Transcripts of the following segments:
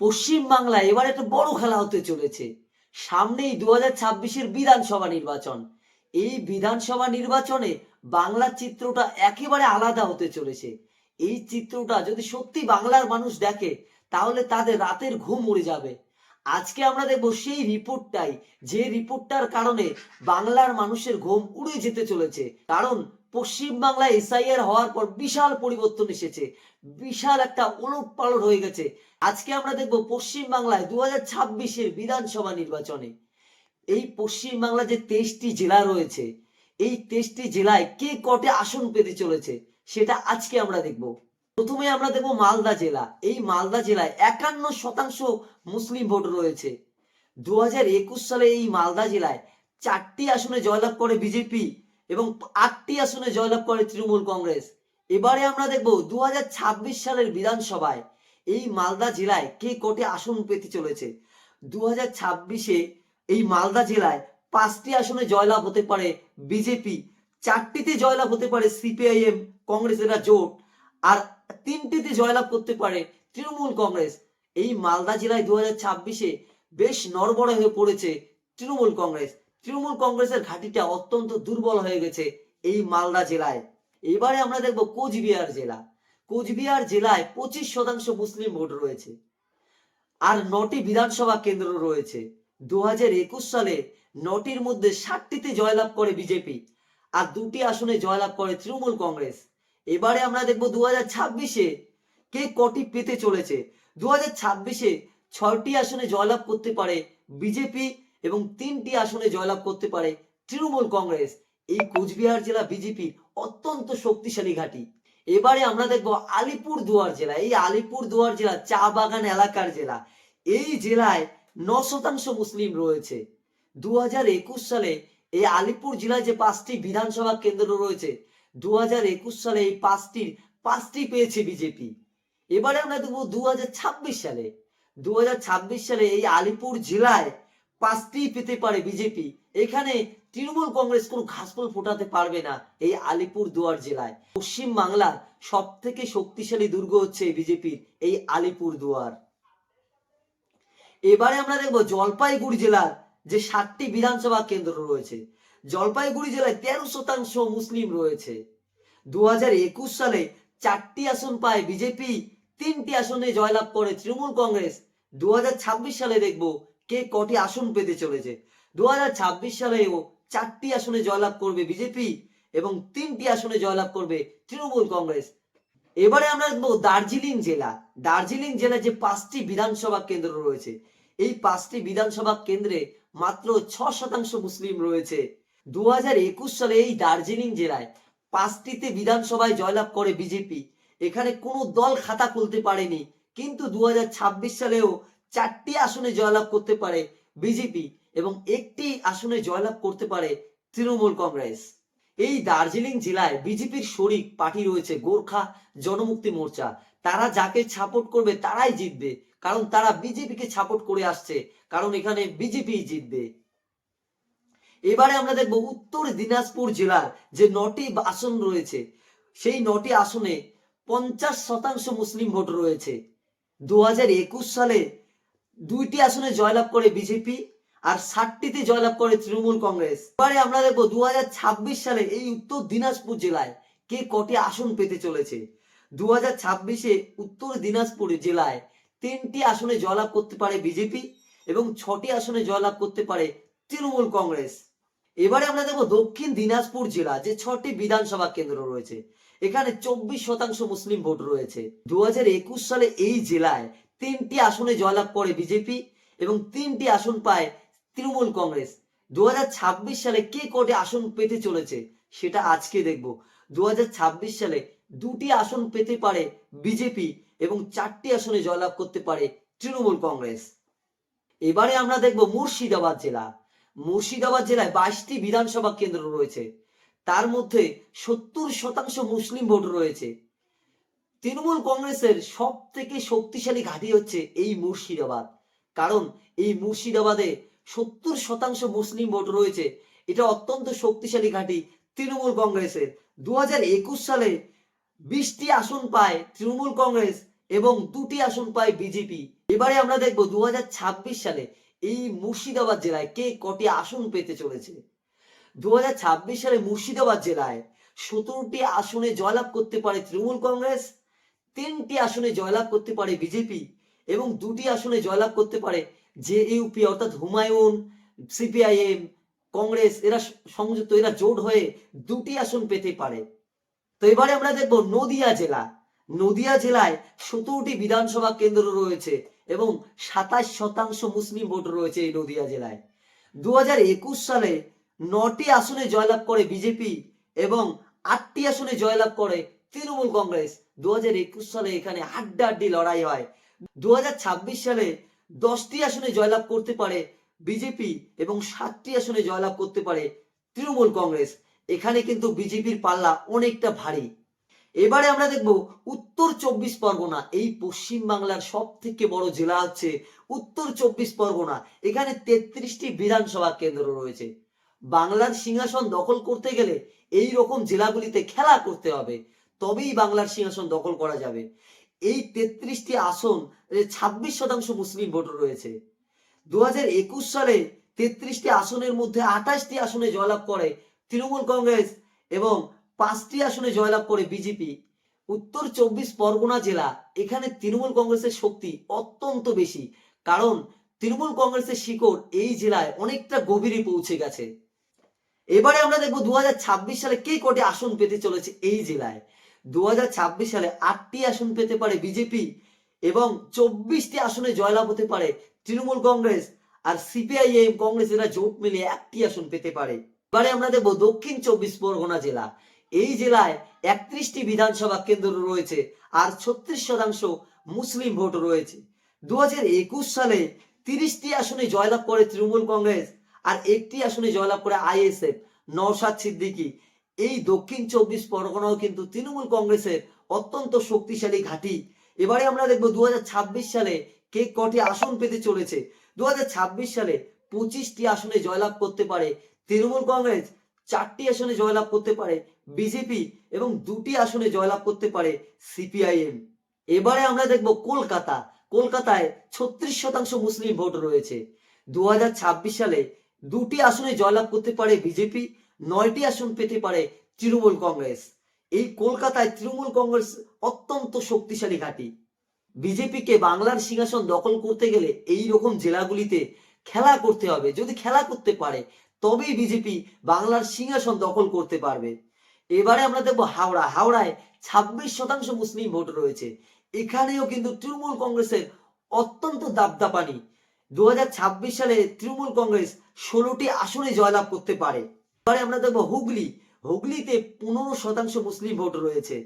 পশ্চিম বাংলায় এবার একটা বড় খেলা হতে চলেছে। সামনেই দু হাজার ছাব্বিশের বিধানসভা নির্বাচন। এই বিধানসভা নির্বাচনে বাংলার চিত্রটা একেবারে আলাদা হতে চলেছে। এই চিত্রটা যদি সত্যি বাংলার মানুষ দেখে, তাহলে তাদের রাতের ঘুম উড়ে যাবে। আজকে আমরা দেখব সেই রিপোর্টটাই, যে রিপোর্টটার কারণে বাংলার মানুষের ঘুম উড়ে যেতে চলেছে। কারণ পশ্চিম বাংলায় এসআইআর হওয়ার পর বিশাল পরিবর্তন এসেছে। বিশাল একটা উলট পালট হয়ে গেছে। আজকে আমরা দেখব পশ্চিম বাংলায় দু হাজার ছাব্বিশের বিধানসভা নির্বাচনে। এই পশ্চিম বাংলা যে তেইশটি জেলা রয়েছে, এই তেইশটি জেলায় কে কটে আসন পেতে চলেছে, সেটা আজকে আমরা দেখব। প্রথমে আমরা দেখব মালদা জেলা। এই মালদা জেলায় একান্ন শতাংশ মুসলিম ভোট রয়েছে। দু সালে এই মালদা জেলায় চারটি আসনে জয়লাভ করে বিজেপি। এবং আটটি আসনে জয়লাভ করে তৃণমূল কংগ্রেস। এবারে আমরা দেখব দু হাজার ছাব্বিশ সালের বিধানসভায় এই মালদা জেলায় কে কটে আসন পেতে চলেছে। দু হাজার এই মালদা জেলায় পাঁচটি আসনে জয়লাভ হতে পারে বিজেপি, চারটিতে জয়লাভ হতে পারে সিপিআইএম, কংগ্রেসেরা জোট, আর তিনটিতে জয়লাভ করতে পারে তৃণমূল কংগ্রেস। এই মালদা জেলায় দু হাজার বেশ নড়বড়ে হয়ে পড়েছে তৃণমূল কংগ্রেস। তৃণমূল কংগ্রেসের ঘাঁটিটা অত্যন্ত দুর্বল হয়ে গেছে এই মালদা জেলায়। এবারে আমরা দেখব কোচবিহার জেলা। কোচবিহার জেলায় পঁচিশ শতাংশ মুসলিম ভোট রয়েছে। আর নটি বিধানসভা কেন্দ্র রয়েছে। দু হাজার একুশ সালে নটির মধ্যে ষাটটিতে জয়লাভ করে বিজেপি আর দুটি আসনে জয়লাভ করে তৃণমূল কংগ্রেস। এবারে আমরা দেখব দু হাজার ছাব্বিশে কে কটি পেতে চলেছে। দু হাজার ছাব্বিশে ছয়টি আসনে জয়লাভ করতে পারে বিজেপি এবং তিনটি আসনে জয়লাভ করতে পারে তৃণমূল কংগ্রেস। এই কোচবিহার জেলা বিজেপির অত্যন্ত শক্তিশালী ঘাঁটি। এবারে আমরা দেখব আলিপুর দুয়ার জেলা। এই আলিপুর দুয়ার জেলা চা বাগান এলাকার জেলা। এই জেলায় ন শতাংশ মুসলিম রয়েছে। দু হাজার একুশ সালে এই আলিপুর জেলায় যে পাঁচটি বিধানসভা কেন্দ্র রয়েছে দু হাজার একুশ সালে এই পাঁচটির পাঁচটি পেয়েছে বিজেপি। এবারে আমরা দেখব দু সালে। দু সালে এই আলিপুর জেলায় পাঁচটি পেতে পারে বিজেপি। এখানে তৃণমূল কংগ্রেস কোনো ঘাসফুল ফোটাতে পারবে না এই আলিপুর দুয়ার জেলায়। পশ্চিম বাংলার সব থেকে শক্তিশালী দুর্গ হচ্ছে বিজেপির এই আলিপুর দুয়ার। এবারে আমরা দেখব জলপাইগুড়ি জেলার যে সাতটি বিধানসভা কেন্দ্র রয়েছে। জলপাইগুড়ি জেলায় তেরো শতাংশ মুসলিম রয়েছে। দু হাজার একুশ সালে চারটি আসন পায় বিজেপি, তিনটি আসনে জয়লাভ করে তৃণমূল কংগ্রেস। দু সালে দেখব কে কটি আসন পেতে চলেছে? দু হাজার ছাব্বিশ সালেও চারটি আসনে জয়লাভ করবে বিজেপি এবং তিনটি আসনে জয়লাভ করবে তৃণমূল কংগ্রেস। এবারে আমরা দেখব দার্জিলিং জেলা। দার্জিলিং জেলায় যে পাঁচটি বিধানসভা কেন্দ্র রয়েছে, এই পাঁচটি বিধানসভা কেন্দ্রে মাত্র ছ শতাংশ মুসলিম রয়েছে। দু হাজার একুশ সালে এই দার্জিলিং জেলায় পাঁচটিতে বিধানসভায় জয়লাভ করে বিজেপি। এখানে কোনো দল খাতা খুলতে পারেনি, কিন্তু দু সালেও চারটি আসনে জয়লাভ করতে পারে বিজেপি এবং একটি আসনে জয়লাভ করতে পারে তৃণমূল কংগ্রেস। এই দার্জিলিং জেলায় বিজেপির শরিক পার্টি রয়েছে গোর্খা জনমুক্তি মোর্চা। তারা যাকে সাপোর্ট করবে তারাই জিতবে, কারণ তারা বিজেপিকে সাপোর্ট করে আসছে, কারণ এখানে বিজেপি জিতবে। এবারে আমরা দেখব উত্তর দিনাজপুর জেলার যে নটি আসন রয়েছে, সেই নটি আসনে পঞ্চাশ শতাংশ মুসলিম ভোট রয়েছে। দু সালে দুইটি আসনে জয়লাভ করে বিজেপি আর ষাটটিতে জয়লাভ করে তৃণমূল কংগ্রেস। এবারে আমরা দেখব দু হাজার ছাব্বিশ সালে এই উত্তর দিনাজপুর জেলায় কে কটি আসন পেতে চলেছে। দু হাজার ছাব্বিশে উত্তর দিনাজপুর জেলায় তিনটি আসনে জয়লাভ করতে পারে বিজেপি এবং ছটি আসনে জয়লাভ করতে পারে তৃণমূল কংগ্রেস। এবারে আমরা দেখব দক্ষিণ দিনাজপুর জেলা, যে ছটি বিধানসভা কেন্দ্র রয়েছে, এখানে চব্বিশ শতাংশ মুসলিম ভোট রয়েছে। দু সালে এই জেলায় তিনটি আসনে জয়লাভ করে বিজেপি এবং তিনটি আসন পায় তৃণমূল কংগ্রেস। দুই হাজার ছাব্বিশ সালে কে কোটে আসন পেতে চলেছে সেটা আজকে দেখব। দু সালে দুটি আসন পেতে পারে বিজেপি এবং চারটি আসনে জয়লাভ করতে পারে তৃণমূল কংগ্রেস। এবারে আমরা দেখব মুর্শিদাবাদ জেলা। মুর্শিদাবাদ জেলায় বাইশটি বিধানসভা কেন্দ্র রয়েছে। তার মধ্যে সত্তর শতাংশ মুসলিম ভোট রয়েছে। তৃণমূল কংগ্রেসের সব থেকে শক্তিশালী ঘাঁটি হচ্ছে এই মুর্শিদাবাদ। কারণ এই মুর্শিদাবাদে সত্তর শতাংশ মুসলিম ভোট রয়েছে। এটা অত্যন্ত শক্তিশালী ঘাঁটি তৃণমূল কংগ্রেসের। দু হাজার একুশ সালে বিশটি আসন পায় তৃণমূল কংগ্রেস এবং দুটি আসন পায় বিজেপি। এবারে আমরা দেখব দু সালে এই মুর্শিদাবাদ জেলায় কে কটি আসন পেতে চলেছে। দু হাজার ছাব্বিশ সালে মুর্শিদাবাদ জেলায় সতেরোটি আসনে জয়লাভ করতে পারে তৃণমূল কংগ্রেস। তিনটি আসনে জয়লাভ করতে পারে বিজেপি এবং দুটি আসনে জয়লাভ করতে পারে জে ইউপি অর্থাৎ হুমায়ুন সিপিআইএম কংগ্রেস, এরা সংযুক্ত, এরা জোট হয়ে দুটি আসন পেতে পারে। তো এবারে আমরা দেখব নদিয়া জেলা। নদিয়া জেলায় সতেরোটি বিধানসভা কেন্দ্র রয়েছে এবং সাতাশ শতাংশ মুসলিম ভোট রয়েছে এই নদিয়া জেলায়। দু হাজার একুশ সালে নটি আসনে জয়লাভ করে বিজেপি এবং আটটি আসনে জয়লাভ করে তৃণমূল কংগ্রেস। দু একুশ সালে এখানে হাড্ডাহাড্ডি লড়াই হয়। দু ছাব্বিশ সালে দশটি আসনে জয়লাভ করতে পারে বিজেপি এবং সাতটি আসনে জয়লাভ করতে পারে তৃণমূল কংগ্রেস। এখানে কিন্তু বিজেপির পাল্লা অনেকটা ভারী। এবারে আমরা দেখব উত্তর চব্বিশ পরগনা। এই পশ্চিম বাংলার সব থেকে বড় জেলা হচ্ছে উত্তর চব্বিশ পরগনা। এখানে তেত্রিশটি বিধানসভা কেন্দ্র রয়েছে। বাংলার সিংহাসন দখল করতে গেলে এই রকম জেলাগুলিতে খেলা করতে হবে। তবেই বাংলার সিংহাসন দখল করা যাবে। এই তেত্রিশটি আসন ছাব্বিশ শতাংশ মুসলিম ভোট রয়েছে। দু সালে তেত্রিশটি আসনের মধ্যে আঠাশটি আসনে জয়লাভ করে তৃণমূল কংগ্রেস এবং পাঁচটি আসনে জয়লাভ করে বিজেপি। উত্তর চব্বিশ পরগনা জেলা এখানে তৃণমূল কংগ্রেসের শক্তি অত্যন্ত বেশি, কারণ তৃণমূল কংগ্রেসের শিকড় এই জেলায় অনেকটা গভীরে পৌঁছে গেছে। এবারে আমরা দেখব দু হাজার ছাব্বিশ সালে কে কটি আসন পেতে চলেছে এই জেলায়। দু হাজার ছাব্বিশ সালে আটটি আসন পেতে পারে বিজেপি এবং চব্বিশটি আসনে জয়লাভ হতে পারে তৃণমূল কংগ্রেস আর সিপিআইএম কংগ্রেস এরা জোট মিলিয়ে একটি আসন পেতে পারে। এবারে আমরা দেখব দক্ষিণ চব্বিশ পরগনা জেলা। এই জেলায় একত্রিশটি বিধানসভা কেন্দ্র রয়েছে আর ছত্রিশ শতাংশ মুসলিম ভোট রয়েছে। দু একুশ সালে তিরিশটি আসনে জয়লাভ করে তৃণমূল কংগ্রেস আর একটি আসনে জয়লাভ করে আইএসএফ। নওশাদ সিদ্দিকী এই দক্ষিণ চব্বিশ পরগনাও কিন্তু তৃণমূল কংগ্রেসের অত্যন্ত শক্তিশালী ঘাঁটি। এবারে আমরা দেখব দু সালে কে কটি আসন পেতে চলেছে। দু সালে পঁচিশটি আসনে জয়লাভ করতে পারে তৃণমূল কংগ্রেস, চারটি আসনে জয়লাভ করতে পারে বিজেপি এবং দুটি আসনে জয়লাভ করতে পারে সিপিআইএম। এবারে আমরা দেখব কলকাতা। কলকাতায় ছত্রিশ শতাংশ মুসলিম ভোট রয়েছে। দু হাজার ছাব্বিশ সালে দুটি আসনে জয়লাভ করতে পারে বিজেপি নয়টি আসন পেতে পারে তৃণমূল কংগ্রেস। এই কলকাতায় তৃণমূল কংগ্রেস অত্যন্ত শক্তিশালী ঘাঁটি। বিজেপিকে বাংলার সিংহাসন দখল করতে গেলে এই রকম জেলাগুলিতে খেলা করতে হবে। যদি খেলা করতে পারে, তবেই বিজেপি বাংলার সিংহাসন দখল করতে পারবে। এবারে আমরা দেখব হাওড়া। হাওড়ায় ছাব্বিশ শতাংশ মুসলিম ভোট রয়েছে। এখানেও কিন্তু তৃণমূল কংগ্রেসের অত্যন্ত দাবদাপানি। দু সালে তৃণমূল কংগ্রেস ষোলোটি আসনে জয়লাভ করতে পারে। এবারে আমরা দেখব হুগলি। হুগলিতে পনেরো শতাংশ মুসলিম ভোট রয়েছে।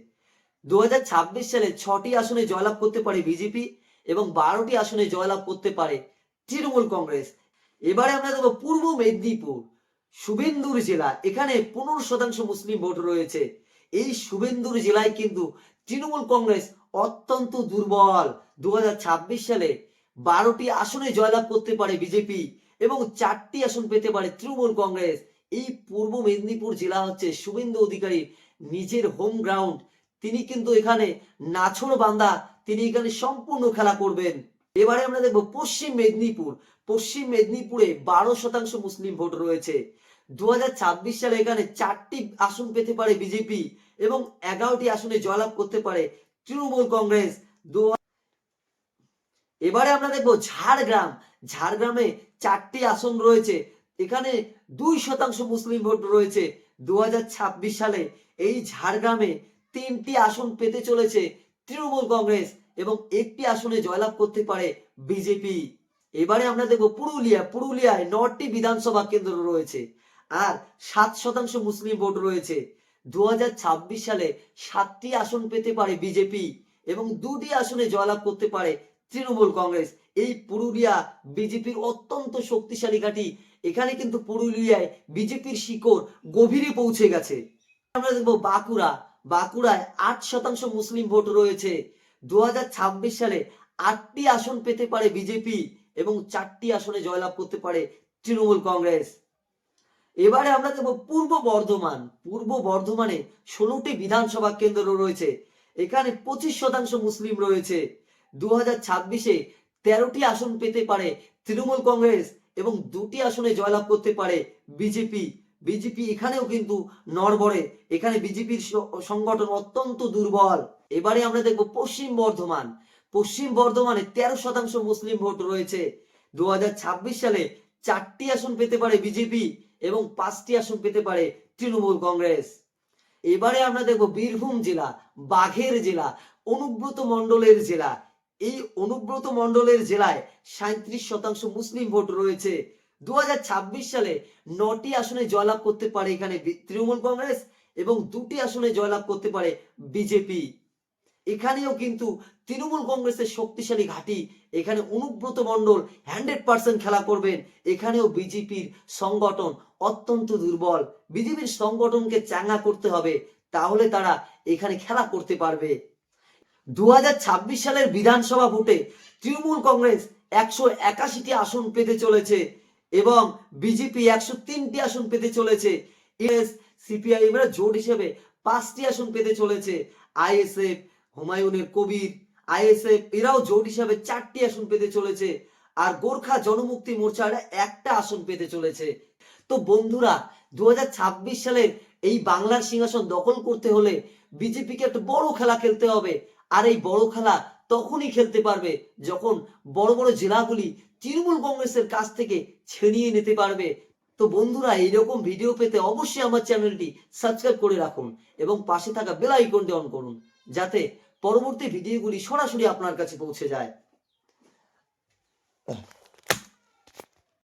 দু হাজার ছাব্বিশ সালে ছটি আসনে জয়লাভ করতে পারে বিজেপি এবং বারোটি আসনে জয়লাভ করতে পারে তৃণমূল কংগ্রেস। এবারে আমরা দেখব পূর্ব মেদিনীপুর, শুভেন্দুর জেলা। এখানে পনেরো শতাংশ মুসলিম ভোট রয়েছে। এই শুভেন্দুর জেলায় কিন্তু তৃণমূল কংগ্রেস অত্যন্ত দুর্বল। দু হাজার ছাব্বিশ সালে বারোটি আসনে জয়লাভ করতে পারে বিজেপি এবং চারটি আসন পেতে পারে তৃণমূল কংগ্রেস। এই পূর্ব মেদিনীপুর জেলা হচ্ছে শুভেন্দু অধিকারীর নিজের হোম গ্রাউন্ড তিনি কিন্তু এখানে নাছড় বান্দা। তিনি এখানে সম্পূর্ণ খেলা করবেন। এবারে আমরা দেখব পশ্চিম মেদিনীপুর। পশ্চিম মেদিনীপুরে বারো শতাংশ মুসলিম ভোট রয়েছে। দু সালে এখানে চারটি আসন পেতে পারে বিজেপি এবং এগারোটি আসনে জয়লাভ করতে পারে তৃণমূল কংগ্রেস। দু এবারে আমরা দেখব ঝাড়গ্রাম। ঝাড়গ্রামে চারটি আসন রয়েছে। এখানে দুই শতাংশ মুসলিম ভোট রয়েছে। দু সালে এই ঝাড়গ্রামে তিনটি আসন পেতে চলেছে তৃণমূল কংগ্রেস এবং একটি আসনে জয়লাভ করতে পারে বিজেপি। এবারে আমরা দেখব পুরুলিয়া। পুরুলিয়ায় নটি বিধানসভা কেন্দ্র রয়েছে আর সাত শতাংশ মুসলিম ভোট রয়েছে। দু হাজার ছাব্বিশ সালে সাতটি আসন পেতে পারে বিজেপি এবং দুটি আসনে জয়লাভ করতে পারে তৃণমূল কংগ্রেস। এই পুরুলিয়া বিজেপির অত্যন্ত শক্তিশালী ঘাঁটি এখানে কিন্তু পুরুলিয়ায় বিজেপির শিকড় গভীরে পৌঁছে গেছে। আমরা দেখব বাঁকুড়া। বাঁকুড়ায় আট শতাংশ মুসলিম ভোট রয়েছে। দু সালে আটটি আসন পেতে পারে বিজেপি এবং চারটি আসনে জয়লাভ করতে পারে তৃণমূল কংগ্রেস। এবারে আমরা দেখব পূর্ব বর্ধমান। পূর্ব বর্ধমানে ষোলোটি বিধানসভা কেন্দ্র রয়েছে। এখানে পঁচিশ শতাংশ মুসলিম রয়েছে। দু হাজার ছাব্বিশে তেরোটি আসন পেতে পারে তৃণমূল কংগ্রেস। এবং দুটি আসনে জয়লাভ করতে পারে বিজেপি। বিজেপি এখানেও কিন্তু নড়বড়ে। এখানে বিজেপির সংগঠন অত্যন্ত দুর্বল। এবারে আমরা দেখব পশ্চিম বর্ধমান। পশ্চিম বর্ধমানে তেরো শতাংশ মুসলিম ভোট রয়েছে। দু হাজার ছাব্বিশ সালে চারটি আসন পেতে পারে বিজেপি এবং পাঁচটি আসন পেতে পারে তৃণমূল কংগ্রেস। এবারে আমরা দেখব বীরভূম জেলা, বাঘের জেলা, অনুব্রত মণ্ডলের জেলা এই অনুব্রত মণ্ডলের জেলায় সাঁত্রিশ শতাংশ মুসলিম ভোট রয়েছে। দুহাজার ছাব্বিশ সালে নটি আসনে জয়লাভ করতে পারে এখানে তৃণমূল কংগ্রেস এবং দুটি আসনে জয়লাভ করতে পারে বিজেপি। এখানেও কিন্তু তৃণমূল কংগ্রেসের শক্তিশালী ঘাঁটি, এখানে অনুব্রত মণ্ডল হান্ড্রেড পার্সেন্ট খেলা করবেন। এখানেও বিজেপির সংগঠন অত্যন্ত দুর্বল। বিজেপির সংগঠনকে চাঙ্গা করতে হবে, তাহলে তারা এখানে খেলা করতে পারবে। দু হাজার ছাব্বিশ সালের বিধানসভা ভোটে তৃণমূল কংগ্রেস একশো একাশিটি আসন পেতে চলেছে এবং বিজেপি একশো তিনটি আসন পেতে চলেছে। এস সিপিআইএম এরা জোট হিসেবে পাঁচটি আসন পেতে চলেছে। আইএসএফ, হুমায়ুনের কবির, আইএসএফ এরাও জোট হিসাবে চারটি আসন পেতে চলেছে। আর গোর্খা জনমুক্তি মোর্চা একটা আসন পেতে চলেছে। তো বন্ধুরা দু হাজার ছাব্বিশ সালের এই বাংলার সিংহাসন দখল করতে হলে বিজেপিকে একটা বড় খেলা খেলতে হবে। আর এই বড় খেলা তখনই খেলতে পারবে যখন বড় বড় জেলাগুলি তৃণমূল কংগ্রেসের কাছ থেকে ছিনিয়ে নিতে পারবে। তো বন্ধুরা, এইরকম ভিডিও পেতে অবশ্যই আমার চ্যানেলটি সাবস্ক্রাইব করে রাখুন এবং পাশে থাকা বেল আইকনটি অন করুন, যাতে পরবর্তী ভিডিওগুলি সরাসরি আপনার কাছে পৌঁছে যায়।